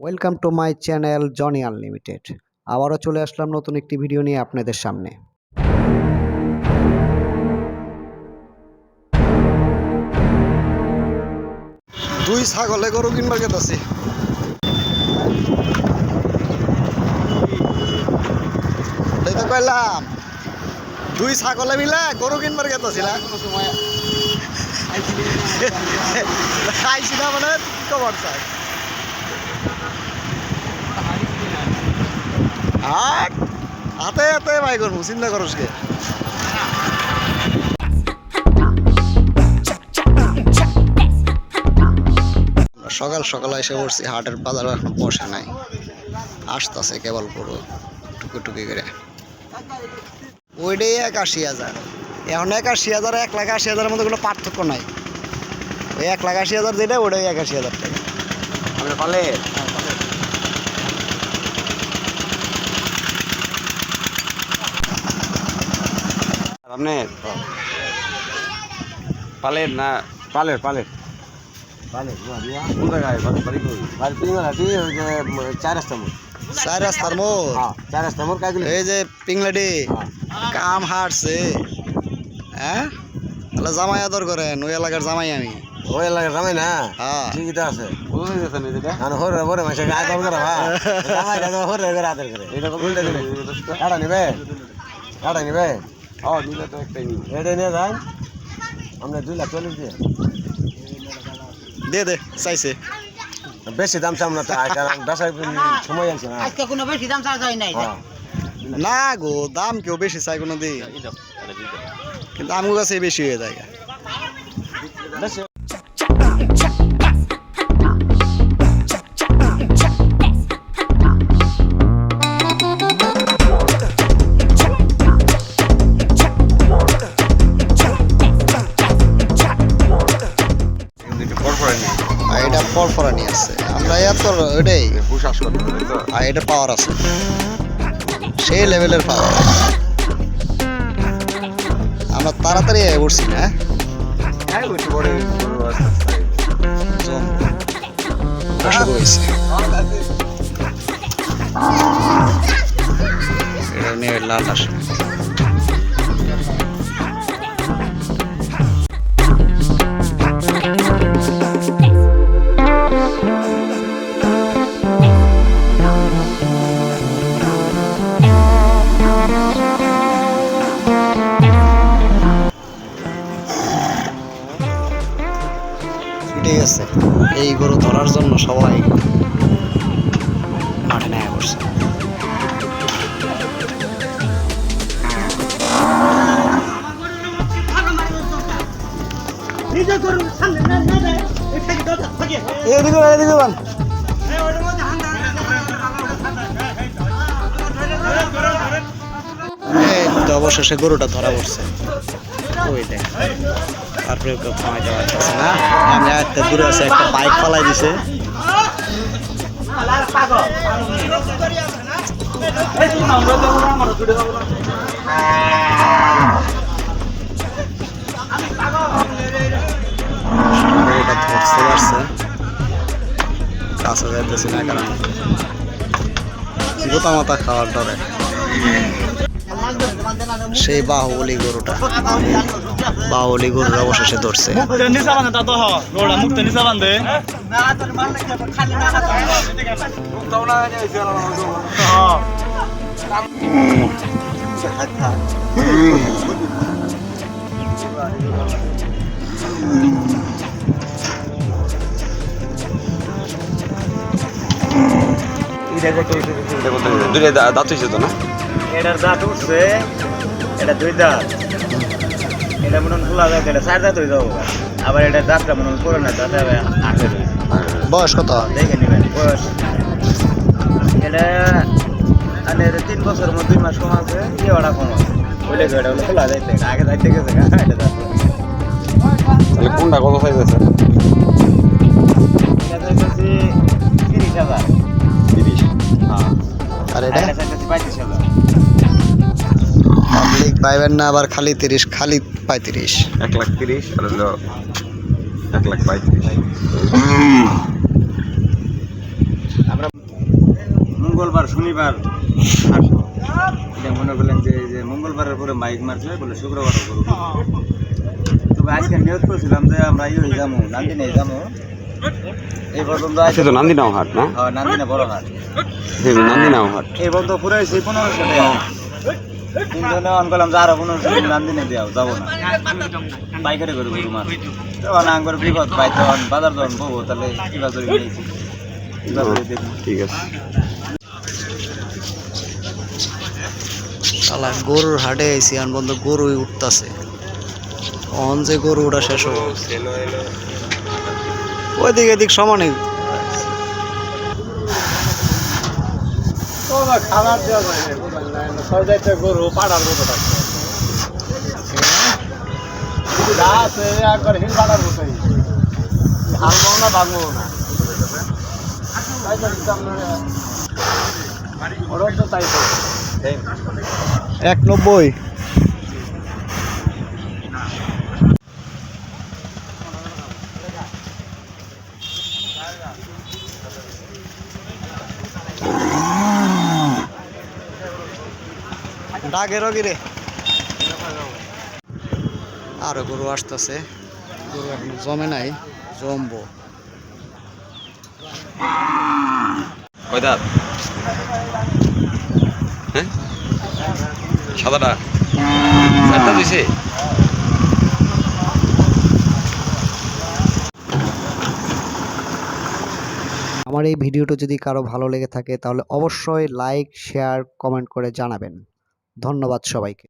Welcome to my channel Johnny unlimited আবারও চলে আসলাম নতুন একটি ভিডিও নিয়ে আপনাদের সামনে। দুই ছাগলে গরু কিনবার গেতাছি। এই তো কইলাম দুই ছাগলে মিলে গরু কিনবার গেতাছি না? খাইছি না মানে কি খবর চাই? হাতে হাতে করব, চিন্তা করস কে? সকাল সকাল এসে পড়ছি, হাটের বাজার এখন বসে নাই। আসতেছে কেবল পুরো, টুকি টুকি করে। ওইটাই এক আশি হাজার। এখন এক আশি হাজার, এক লাখ আশি হাজারের মধ্যে কোনো পার্থক্য নাই। ওই এক লাখ আশি হাজার যেটা ওটাই এক আশি হাজার টাকা। আপনি পালের না পালের পালের পালের কোন জায়গায় বাড়ি বাড়ি কই? বাড়ি তিন ঘাটি ওই যে উম, চার রাস্তা মোড় চার রাস্তার মোড় হ্যাঁ চার রাস্তা মোড় কাজগুলি এই যে পিংলাডি কাম হারছে হ্যাঁ তাহলে জামাই আদর করেন ওই এলাকার জামাই আমি ওই এলাকার জামাই না হ্যাঁ ঠিকই তো আছে কোথা থেকে যাচ্ছেন এই যেটা? আমি হরে হরে মাসে গায়ে কল করে হ্যাঁ জামাই কাজ হরে করে আদর করে এটা কত উল্টে দিলে এই দশটা? কাটা নিবে কাটা নিবে ও, নিলে তো একটাই নিবো। এটা নিয়ে যান। আমরা দুই লাখ চল্লিশ দিয়ে। দে দে চাইছে। বেশি দাম চাম না তো কারণ বেসার সময় আছে না। আজকে কোনো বেশি দাম চার্জ হয় নাই। হ্যাঁ। না গো দাম কেউ বেশি চাই কোনো দিন কিন্তু আমার কাছে বেশি হয়ে যায়। বেশি। পরপরানি আছে। আমরা এত ওটাই। আর এটা পাওয়ার আছে। সেই লেভেলের পাওয়ার আমরা তাড়াতাড়ি উঠছি না হ্যাঁ, এটা নিয়ে লাল আসে। আছে। এই গরু ধরার জন্য সবাই মাঠে করছে। অবশেষে গরুটা ধরা পড়ছে। ওই দেখ। তারপরে ওকে থামাইতে পারতেছে না। আমি একটা দূরে আছে একটা বাইক পালাই দিছে। ধরতে পারছে। কাছে যাইতেছি না কারণ। গোতা মাথা খাওয়ার ডরে। সেই বাহুবলী গরুটা। বাহুবলী গরুর অবশেষে ধরছে। দুইটা দাঁত হয়েছে তো না? এটার দাঁত উঠছে এটা দুই দাঁত। এটা মনে হয় খোলা দাঁত এটা চার দাঁত হয়ে যাব। আবার এটা দাঁতটা মনে হয় পুরো না দাঁতে আগে রয়েছে বয়স কত? দেখে নেবেন বয়স। এটা মানে এটা তিন বছর মধ্যে দুই মাস কম আছে ইয়ে ওটা কম আছে। ওইটা এটা হলো? খোলা যাইতে আগে যাইতে গেছে এটা দাঁত তাহলে কোনটা কত সাইজ আছে? এটা চাইতেছি তিরিশ হাজার। পাইবেন না আবার খালি তিরিশ খালি পঁয়ত্রিশ। এক লাখ তিরিশ আর হলো এক লাখ পঁয়ত্রিশ। আমরা মঙ্গলবার শনিবার মনে করলেন যে এই যে মঙ্গলবারের পরে মাইক মারছে বলে শুক্রবার করব তবে আজকে নিয়োগ করছিলাম যে আমরা ইয়ে যাব নান্দিনে যাব। এই পর্যন্ত আছে তো নান্দিনাও হাট না? হ্যাঁ নান্দিনে বড় হাট। নান্দিনাও হাট। এই পর্যন্ত পুরো সেই পনেরোশো টাকা। তিনজনে অন করলাম যে আরও পনেরোশো নান্দিনে দেওয়া যাব না। পাইকারি করে গরু মাছ তখন আঙ্গুর বিপদ পাই তখন বাজার যখন তাহলে কি বাজারে নিয়েছি কি বাজারে দেখব ঠিক আছে। শালা গরুর হাটে আইসি আন বন্ধ গরুই উঠতাছে। অন যে গরু ওটা শেষ হব ওইদিক এদিক সমানে খাবার দেওয়া যায় সরজাইতে গরু, পাড়ার মতো থাকছে আছে, একবার হিল পাড়ার মতোই। হারবো না ভাঙবো না। এক নব্বই। ডাকে রগিরে আরও গরু আসতেছে। গরু এখনও জমে নাই জমবো। হ্যাঁ? সাদাটা? চারটা দিছে? আমার এই ভিডিওটা যদি কারও ভালো লেগে থাকে তাহলে অবশ্যই লাইক শেয়ার কমেন্ট করে জানাবেন। ধন্যবাদ সবাইকে।